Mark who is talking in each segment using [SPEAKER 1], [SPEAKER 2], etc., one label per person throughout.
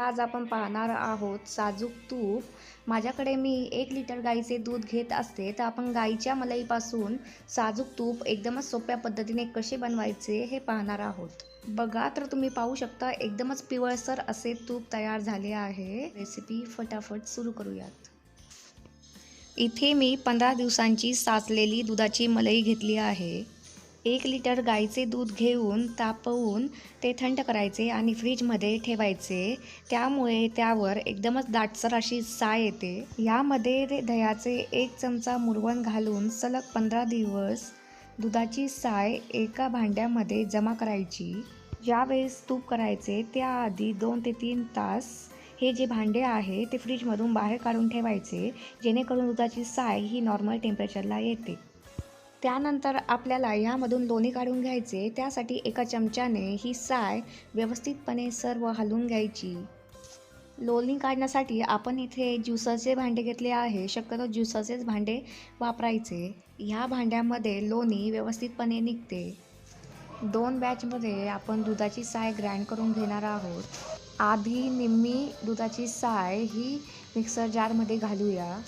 [SPEAKER 1] आज आपण पाहणार आहोत साजूक तूप. माझ्याकडे मी एक लिटर गाईचे दूध घेत असते तर आपण गाईच्या मलईपासून साजूक तूप एकदमच सोप्या पद्धतीने कसे बनवायचे हे पाहणार आहोत. बघा तर तुम्ही पाहू शकता एकदमच पिवळसर असे तूप तयार झाले आहे. रेसिपी फटाफट सुरू करूयात. इथे मी पंधरा दिवसांची साचलेली दुधाची मलई घेतली आहे. एक लिटर गाईचे दूध घेऊन तापवून ते थंड करायचे आणि फ्रीजमध्ये ठेवायचे. त्यामुळे त्यावर एकदमच दाटसर अशी साय येते. यामध्ये दह्याचे एक चमचा मुरवण घालून सलग पंधरा दिवस दुधाची साय एका भांड्यामध्ये जमा करायची. ज्यावेळेस तूप करायचे त्याआधी दोन ते तीन तास हे जे भांडे आहे ते फ्रीजमधून बाहेर काढून ठेवायचे जेणेकरून दुधाची साय ही नॉर्मल टेम्परेचरला येते. त्यानंतर आपल्याला ह्यामधून लोणी काढून घ्यायचे. त्यासाठी एका चमच्याने ही साय व्यवस्थितपणे सर्व हलवून घ्यायची. लोणी काढण्यासाठी आपण इथे ज्युसरचे भांडे घेतले आहे. शक्यतो ज्युसरचेच भांडे वापरायचे. ह्या भांड्यामध्ये लोणी व्यवस्थितपणे निघते. दोन बॅचमध्ये आपण दुधाची साय ग्राइंड करून घेणार आहोत. आधी निम्मी दुधाची साय ही मिक्सर जारमध्ये घालूया.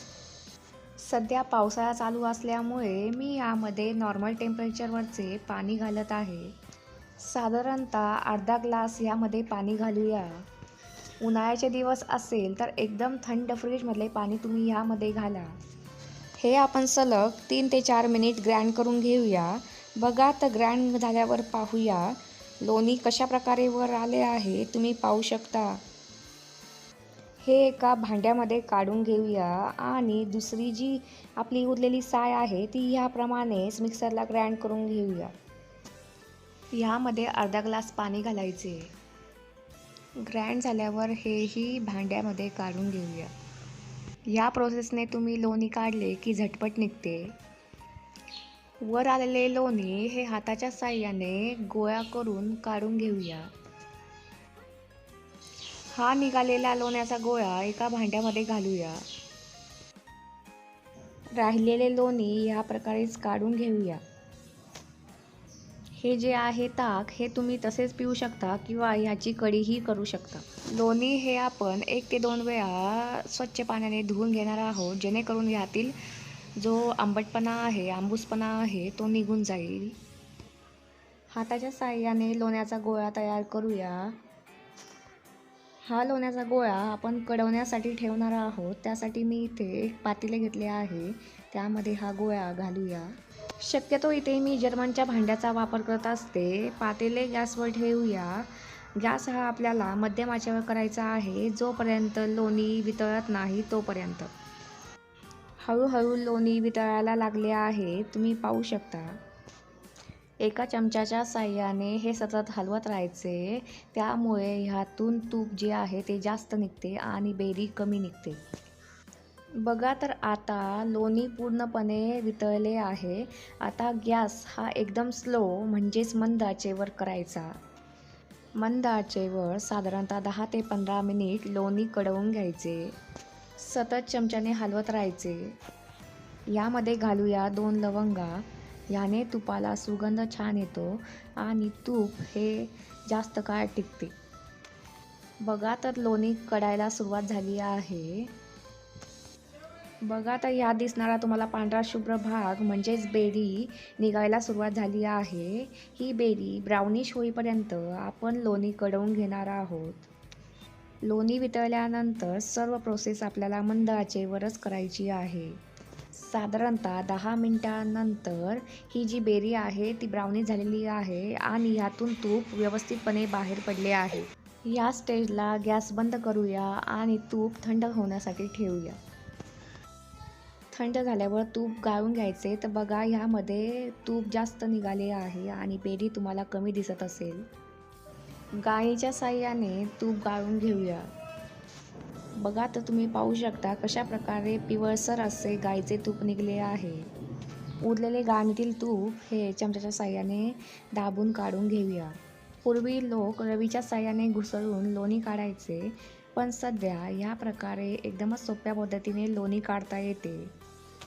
[SPEAKER 1] सध्या पावसाळा चालू असल्यामुळे मी यामध्ये नॉर्मल टेम्परेचरवरचे पाणी घालत आहे. साधारणतः अर्धा ग्लास यामध्ये पाणी घालूया. उन्हाळ्याचे दिवस असेल तर एकदम थंड फ्रीजमधले पाणी तुम्ही ह्यामध्ये घाला. हे आपण सलग तीन ते चार मिनिट ग्रँड करून घेऊया. बघा तर ग्रँड झाल्यावर पाहूया. लोणी कशा प्रकारे वर आले आहे तुम्ही पाहू शकता. हे एका भांड्यामध्ये काढून घेऊया. आणि दुसरी जी आपली उरलेली साय आहे ती ह्याप्रमाणेच मिक्सरला ग्राइंड करून घेऊया. ह्यामध्ये अर्धा ग्लास पाणी घालायचे. ग्राइंड झाल्यावर हेही भांड्यामध्ये काढून घेऊया. या प्रोसेसने तुम्ही लोणी काढले की झटपट निघते. वर आलेले लोणी हे हाताच्या साह्याने गोळा करून काढून घेऊया. हा निघालेला लोण्याचा गोळा एका भांड्यामध्ये घालूया. राहिलेले लोणी या प्रकारेच काढून घेऊया. हे जे आहे ताक हे तुम्ही तसेच पिऊ शकता किंवा ह्याची कढीही करू शकता. लोणी हे आपण एक ते दोन वेळा स्वच्छ पाण्याने धुवून घेणार आहोत जेणेकरून यातील जो आंबटपणा आहे आंबूसपणा आहे तो निघून जाईल. हाताच्या साह्याने लोण्याचा गोळा तयार करूया. हा लोण्याचा गोळा आपण कडवण्यासाठी ठेवणार आहोत. त्यासाठी मी इथे एक पातेले घेतले आहे. त्यामध्ये हा गोळा घालूया. शक्यतो इथे मी जर्मनच्या भांड्याचा वापर करत असते. पातेले गॅसवर ठेवूया. गॅस हा आपल्याला मध्यम आचेवर करायचा आहे. जोपर्यंत लोणी वितळत नाही तोपर्यंत. हळूहळू लोणी वितळायला लागले आहे. तुम्ही पाहू शकता. एका चमच्याच्या साह्याने हे सतत हलवत राहायचे. त्यामुळे ह्यातून तूप जे आहे ते जास्त निघते आणि बेरी कमी निघते. बघा तर आता लोणी पूर्णपणे वितळले आहे. आता गॅस हा एकदम स्लो म्हणजेच मंद आचेवर करायचा. मंद आचेवर साधारणतः दहा ते पंधरा मिनिट लोणी कडवून घ्यायचे. सतत चमच्याने हलवत राहायचे. यामध्ये घालूया दोन लवंगा. याने तुपाला सुगंध छान येतो आणि तूप हे जास्त काळ टिकते. बघा तर लोणी कडायला सुरुवात झाली आहे. बघा तर ह्या दिसणारा तुम्हाला पांढरा शुभ्र भाग म्हणजेच बेरी निघायला सुरुवात झाली आहे. ही बेरी ब्राउनिश होईपर्यंत आपण लोणी कडवून घेणार आहोत. लोणी वितळल्यानंतर सर्व प्रोसेस आपल्याला मंद आचेवरच करायची आहे. साधारणतः दहा मिनटानंतर ही जी बेरी आहे ती ब्राउनी झालेली आहे आणि यातून तूप व्यवस्थितपणे बाहेर पडले आहे. या स्टेजला गॅस बंद करूया आणि तूप थंड होण्यासाठी ठेवूया. थंड झाल्यावर तूप गाळून घ्यायचे. तर बघा ह्यामध्ये तूप जास्त निघाले आहे आणि बेरी तुम्हाला कमी दिसत असेल. गाईच्या साह्याने तूप गाळून घेऊया. बघा तर तुम्ही पाहू शकता कशा प्रकारे पिवळसर असे गाईचे तूप निघले आहे. उरलेले गाणीतील तूप हे चमच्याच्या साह्याने दाबून काढून घेऊया. पूर्वी लोक रवीच्या साह्याने घुसळून लोणी काढायचे पण सध्या या प्रकारे एकदमच सोप्या पद्धतीने लोणी काढता येते.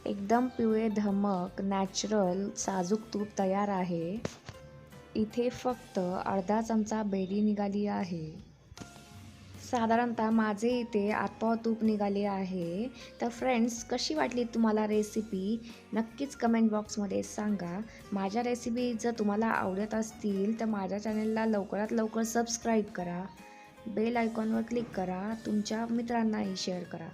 [SPEAKER 1] एकदम पिवळे धमक नॅचरल साजूक तूप तयार आहे. इथे फक्त अर्धा चमचा बेरी निघाली आहे. साधारणतः माझे इथे आतपाव तूप निघाले आहे. तर फ्रेंड्स कशी वाटली तुम्हाला रेसिपी नक्कीच कमेंट बॉक्समध्ये सांगा. माझ्या रेसिपी जर तुम्हाला आवडत असतील तर माझ्या चॅनलला लवकरात लवकर सबस्क्राईब करा. बेल आयकॉनवर क्लिक करा. तुमच्या मित्रांनाही शेअर करा.